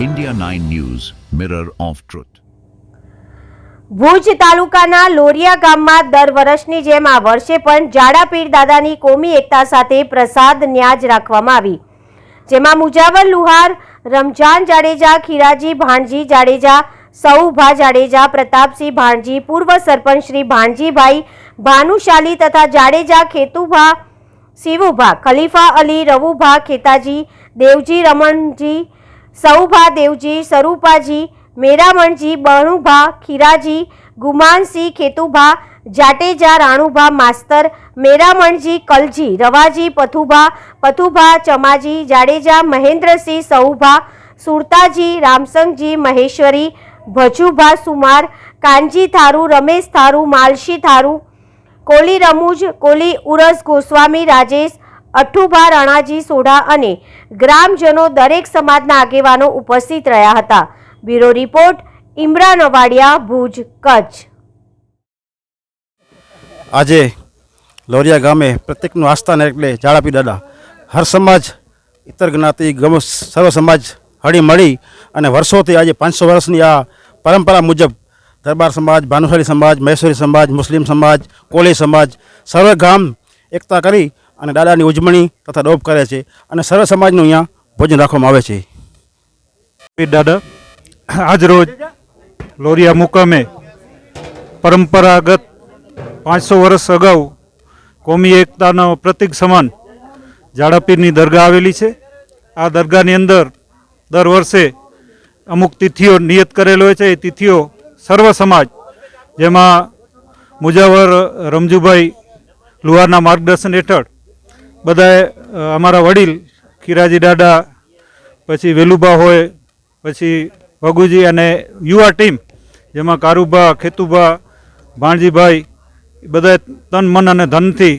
India 9 News, Mirror of Truth. Bhuj તાલુકાના લોરિયા ગામમાં દર વર્ષની જેમ આ વર્ષે પણ જાડાપીર દાદાની કોમી એકતા સાથે પ્રસાદ ન્યાજ રાખવામાં આવી જેમાં મુજાવર લુહાર રમજાન જાડેજા ખીરાજી ભાણજી જાડેજા સૌભા જાડેજા પ્રતાપસિંહ ભાણજી પૂર્વ સરપંચ શ્રી ભાણજીભાઈ ભાનુશાલી તથા જાડેજા ખેતુભા શિવુભા ખલીફા અલી રવુભા ખેતાજી દેવજી રમણજી સૌભા દેવજી સરૂપાજી મેરામણજી, બણુભા, ખીરાજી, ગુમાનસિંહ, ખેતુભા જાટેજા રાણુભા, માસ્તર, મેરામણજી, કલજી, રવાજી, પથુભા પથુભા, ચમાજી, જાડેજા, મહેન્દ્રસિંહ, સૌભા, સુરતાજી, રામસંગજી, મહેશ્વરી, ભજુભા, સુમાર, કાનજી થારુ, રમેશ થારુ, માલશી થારુ, કોલી રમુજ, કોલી ઉરસ, ગોસ્વામી, રાજેશ અઠ્ઠુભા રણાજી સોઢા અને ગ્રામજનો દરેક સમાજના આગેવાનો ઉપસ્થિત રહ્યા હતા. Bureau report Imran Awadiya Bhuj, Kutch. આજે લોરિયા ગામે પ્રત્યેકનું આસ્થાન એટલે જાળાપી દાદા, હર સમાજ, ઇતર જ્ઞાતિ, ગમ સર્વ સમાજ હળી મળી અને વર્ષોથી આજે પાંચસો વર્ષની આ પરંપરા મુજબ દરબાર સમાજ, ભાનુશાળી સમાજ મહેશ્વરી સમાજ, મુસ્લિમ સમાજ, કોળી સમાજ, સર્વ ગામ એકતા કરી અને દાદાની ઉજવણી તથા ડોપ કરે છે અને સર્વ સમાજનું અહીંયા ભોજન રાખવામાં આવે છે. દાદા, આજ રોજ લોરિયા મુકામે પરંપરાગત પાંચસો વર્ષ અગાઉ કોમી એકતાનો પ્રતીક સમાન જાડાપીરની દરગાહ આવેલી છે. આ દરગાહની અંદર દર વર્ષે અમુક તિથિઓ નિયત કરેલ હોય છે. એ તિથિઓ સર્વ સમાજ, જેમાં મુજાવર રમજુભાઈ લુહારના માર્ગદર્શન હેઠળ બધાએ અમારા વડીલ, ખીરાજી દાદા, પછી વેલુબા હોય, પછી ભગુજી અને યુવા ટીમ, જેમાં કારુબા ખેતુબા ભાણજીભાઈ, બધાએ તન, મન અને ધનથી,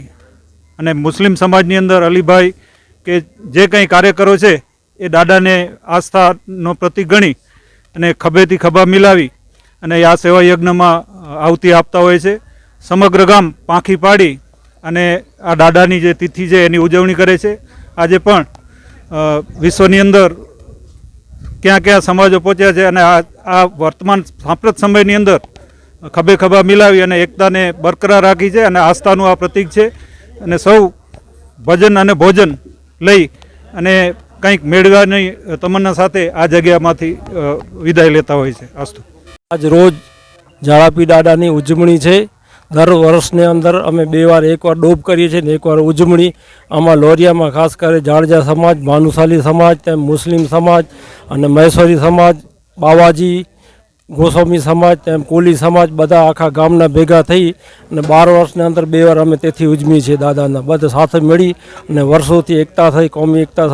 અને મુસ્લિમ સમાજની અંદર અલીભાઈ, કે જે કંઈ કાર્યકરો છે, એ દાદાને આસ્થાનો પ્રતિક ગણી અને ખભેથી ખભા મિલાવી અને આ સેવા યજ્ઞમાં આવતી આપતા હોય છે. સમગ્ર ગામ પાંખી પાડી અને આ દાદાની જે તિથિ છે એની ઉજવણી કરે છે. આજે પણ વિશ્વની અંદર ક્યાં ક્યાં સમાજો પહોંચ્યા છે અને આ આ વર્તમાન સાંપ્રત સમયની અંદર ખભે ખભા મિલાવી અને એકતાને બરકરાર રાખી છે અને આસ્થાનું આ પ્રતીક છે. અને સૌ ભજન અને ભોજન લઈ અને કંઈક મેળવાની તમન્ના સાથે આ જગ્યામાંથી વિદાય લેતા હોય છે. આજ રોજ જાળાપી દાદાની ઉજવણી છે. દર વર્ષની અંદર અમે બે વાર એકવાર ડોબ કરીએ છીએ ને એકવાર ઉજવણી. આમાં લોરિયામાં ખાસ કરી જાડજા સમાજ, ભાનુશાલી સમાજ, તેમ મુસ્લિમ સમાજ અને મહેશ્વરી સમાજ, બાવાજી, ગોસ્વામી સમાજ, તેમ કોલી સમાજ બધા આખા ગામના ભેગા થઈ અને બાર વર્ષની અંદર બે વાર અમે તેથી ઉજવીએ છીએ દાદાના. બધા સાથે મળી અને વર્ષોથી એકતા થઈ, કોમી એકતા